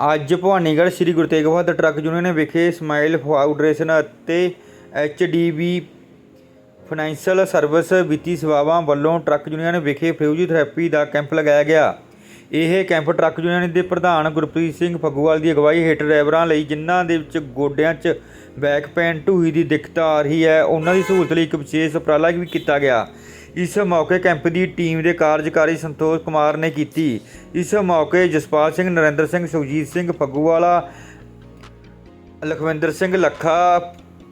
ਅੱਜ Bhawanigarh Sri Guru Tegh Bahadur truck union ਵਿਖੇ smile foundation ਅਤੇ ਐਚਡੀਬੀ ਫਾਈਨੈਂਸ਼ੀਅਲ ਸਰਵਿਸ ਵਿੱਤੀ ਸੇਵਾਵਾਂ ਵੱਲੋਂ ਟਰੱਕ ਯੂਨੀਅਨ ਵਿਖੇ ਫਿਜ਼ੀਓਥੈਰੇਪੀ ਦਾ ਕੈਂਪ ਲਗਾਇਆ ਗਿਆ। ਇਹ ਕੈਂਪ ਟਰੱਕ ਯੂਨੀਅਨ ਦੇ ਪ੍ਰਧਾਨ ਗੁਰਪ੍ਰੀਤ ਸਿੰਘ ਫੱਗੂਵਾਲ ਦੀ ਅਗਵਾਈ ਹੇਠ ਡਰਾਈਵਰਾਂ ਲਈ ਜਿਨ੍ਹਾਂ ਦੇ ਵਿੱਚ ਗੋਡਿਆਂ 'ਚ ਬੈਕ ਪੇਨ, ਢੂਹੀ ਦੀ ਦਿੱਕਤ ਆ ਰਹੀ ਹੈ, ਉਹਨਾਂ ਦੀ ਸਹੂਲਤ ਲਈ ਇੱਕ ਵਿਸ਼ੇਸ਼ ਉਪਰਾਲਾ ਵੀ ਕੀਤਾ ਗਿਆ। ਇਸ ਮੌਕੇ ਕੈਂਪ ਦੀ ਟੀਮ ਦੇ ਕਾਰਜਕਾਰੀ ਸੰਤੋਖ ਕੁਮਾਰ ਨੇ ਕੀਤੀ। ਇਸ ਮੌਕੇ ਜਸਪਾਲ ਸਿੰਘ ਨਰਿੰਦਰ ਸਿੰਘ ਸੁਖਜੀਤ ਸਿੰਘ ਫੱਗੂਵਾਲਾ ਲਖਵਿੰਦਰ ਸਿੰਘ ਲੱਖਾ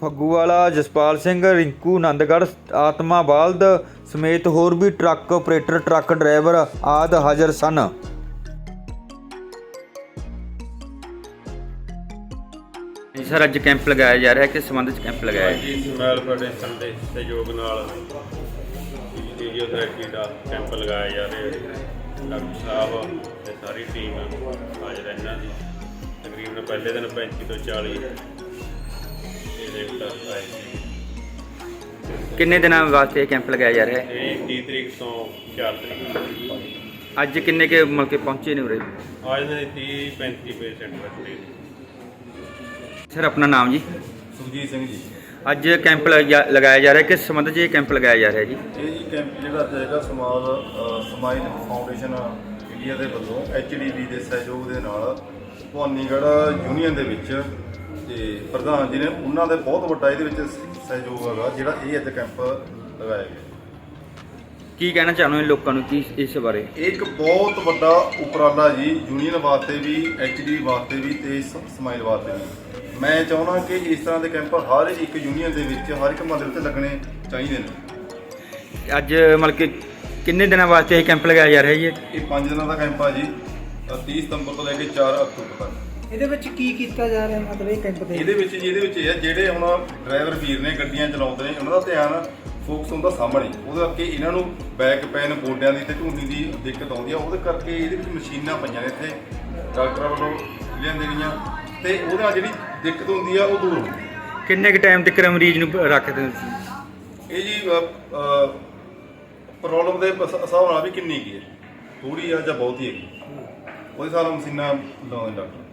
ਫੱਗੂਵਾਲਾ ਜਸਪਾਲ ਸਿੰਘ ਰਿੰਕੂ ਆਨੰਦਗੜ੍ਹ ਆਤਮਾ ਬਾਲਦ ਸਮੇਤ ਹੋਰ ਵੀ ਟਰੱਕ ਆਪਰੇਟਰ ਟਰੱਕ ਡਰਾਈਵਰ ਆਦ ਹਾਜ਼ਰ ਸਨ। ਸਰ ਅੱਜ ਕੈਂਪ ਲਗਾਇਆ ਜਾ ਰਿਹਾ ਹੈ ਕਿਸ ਸੰਬੰਧ ਵਿੱਚ ਕੈਂਪ ਲਗਾਇਆ ਜੀ ਸਮੈਲ ਫਾਊਂਡੇਸ਼ਨ ਦੇ ਸਹਿਯੋਗ ਨਾਲ। ਫਿਜ਼ੀਓਥੈਰੇਪੀ ਦਾ ਕੈਂਪ ਲਗਾਇਆ ਜਾ ਰਿਹਾ ਹੈ। ਡਾਕਟਰ ਸਾਹਿਬ ਤੇ ਸਾਰੀ ਟੀਮ ਹਾਜ਼ਰ ਹੈ ਇਹਨਾਂ ਦੀ ਤਕਰੀਬਨ ਪਹਿਲੇ ਦਿਨ 35 ਤੋਂ 40 ਇਹਦੇ ਉੱਤੇ ਆਏ ਸੀ। ਕਿੰਨੇ ਦਿਨਾਂ ਵਾਸਤੇ ਇਹ ਕੈਂਪ ਲਗਾਇਆ ਜਾ ਰਿਹਾ ਹੈ? ਇਹ 30 ਤਰੀਕ ਤੋਂ 4 ਤਰੀਕ ਤੱਕ ਅੱਜ ਕਿੰਨੇ ਕੇ ਮਲਕੇ ਪਹੁੰਚੇ ਨੇ ਉਰੇ? ਅੱਜ ਦੇ 30 35 ਪੇਸ਼ੈਂਟ ਨੇ। ਸਰ ਆਪਣਾ ਨਾਮ ਜੀ? ਸੁਖਜੀਤ ਸਿੰਘ ਜੀ। ਅੱਜ ਕੈਂਪ ਲਗਾਇਆ ਲਗਾਇਆ ਜਾ ਰਿਹਾ। ਕਿਸ ਸੰਬੰਧ 'ਚ ਇਹ ਕੈਂਪ ਲਗਾਇਆ ਜਾ ਰਿਹਾ ਜੀ? ਇਹ ਜੀ ਕੈਂਪ ਜਿਹੜਾ ਹੈਗਾ ਸਮਾਲ ਸਮਾਈਲ ਫਾਊਂਡੇਸ਼ਨ ਇੰਡੀਆ ਦੇ ਵੱਲੋਂ ਐਚਡੀਬੀ ਦੇ ਸਹਿਯੋਗ ਦੇ ਨਾਲ ਭਵਾਨੀਗੜ੍ਹ ਯੂਨੀਅਨ ਦੇ ਵਿੱਚ ਤੇ ਪ੍ਰਧਾਨ ਜੀ ਨੇ ਉਹਨਾਂ ਦੇ ਬਹੁਤ ਵੱਡਾ ਇਹਦੇ ਵਿੱਚ ਸਹਿਯੋਗ ਹੈਗਾ ਜਿਹੜਾ ਇਹ ਅੱਜ ਕੈਂਪ ਲਗਾਇਆ ਗਿਆ। ਕੀ ਕਹਿਣਾ ਚਾਹੁੰਦੇ ਹੋ ਲੋਕਾਂ ਨੂੰ ਕੀ ਇਸ ਬਾਰੇ? ਇਹ ਇੱਕ ਬਹੁਤ ਵੱਡਾ ਉਪਰਾਲਾ ਜੀ ਯੂਨੀਅਨ ਵਾਸਤੇ ਵੀ ਐਚਡੀ ਵਾਸਤੇ ਵੀ ਤੇ ਸਮਾਈਲ ਵਾਸਤੇ ਵੀ। ਮੈਂ ਚਾਹੁੰਦਾ ਕਿ ਇਸ ਤਰ੍ਹਾਂ ਦੇ ਕੈਂਪ ਹਰ ਇੱਕ ਯੂਨੀਅਨ ਦੇ ਵਿੱਚ ਹਰ ਇੱਕ ਮਹੱਲੇ ਉੱਤੇ ਲੱਗਣੇ ਚਾਹੀਦੇ ਨੇ। ਅੱਜ ਮਤਲਬ ਕਿ ਕਿੰਨੇ ਦਿਨਾਂ ਵਾਸਤੇ ਇਹ ਕੈਂਪ ਲਗਾਇਆ ਜਾ ਰਿਹਾ ਜੀ? ਇਹ 5 ਦਿਨਾਂ ਦਾ ਕੈਂਪ ਆ ਜੀ ਅ, 30 ਸਤੰਬਰ ਤੋਂ ਲੈ ਕੇ 4 ਅਕਤੂਬਰ ਤੱਕ। ਇਹਦੇ ਵਿੱਚ ਕੀ ਕੀਤਾ ਜਾ ਰਿਹਾ ਮਤਲਬ ਇਹ ਕੈਂਪ ਦੇ ਇਹਦੇ ਵਿੱਚ ਜੀ ਇਹਦੇ ਵਿੱਚ ਇਹ ਹੈ ਜਿਹੜੇ ਹੁਣ ਡਰਾਈਵਰ ਵੀਰ ਨੇ ਗੱਡੀਆਂ ਚਲਾਉਂਦੇ ਨੇ ਉਹਨਾਂ ਦਾ ਧਿਆਨ ਫੋਕਸ ਹੁੰਦਾ ਸਾਹਮਣੇ। ਉਹਦੇ ਕਰਕੇ ਇਹਨਾਂ ਨੂੰ ਬੈਕ ਪੈਨ ਗੋਡਿਆਂ ਦੀ ਤੇ ਢੂੰਡੀ ਦੀ ਦਿੱਕਤ ਆਉਂਦੀ ਆ। ਉਹਦੇ ਕਰਕੇ ਇਹਦੇ ਵਿੱਚ ਮਸ਼ੀਨਾਂ ਪਈਆਂ ਨੇ ਇੱਥੇ। ਡਾਕਟਰਾਂ ਵੱਲੋਂ ਲਿਆਂਦੇ ਗਈਆਂ। ਤੇ ਉਹਦੇ ਨਾਲ ਜਿਹੜੀ ਦਿੱਕਤ ਹੁੰਦੀ ਆ ਉਹ ਦੂਰ ਹੁੰਦੀ ਆ। ਕਿੰਨੇ ਕੁ ਟਾਈਮ ਤੱਕ ਮਰੀਜ਼ ਨੂੰ ਰੱਖਦੇ ਹੋ ਤੁਸੀਂ? ਇਹ ਜੀ ਪ੍ਰੋਬਲਮ ਦੇ ਹਿਸ- ਹਿਸਾਬ ਨਾਲ ਵੀ ਕਿੰਨੀ ਕੀ ਹੈ ਥੋੜੀ ਆ ਜਾਂ ਬਹੁਤੀ ਹੈ ਉਹਦੇ ਹਿਸਾਬ ਨਾਲ ਮਸ਼ੀਨਾਂ ਲਾਉਂਦੇ ਡਾਕਟਰ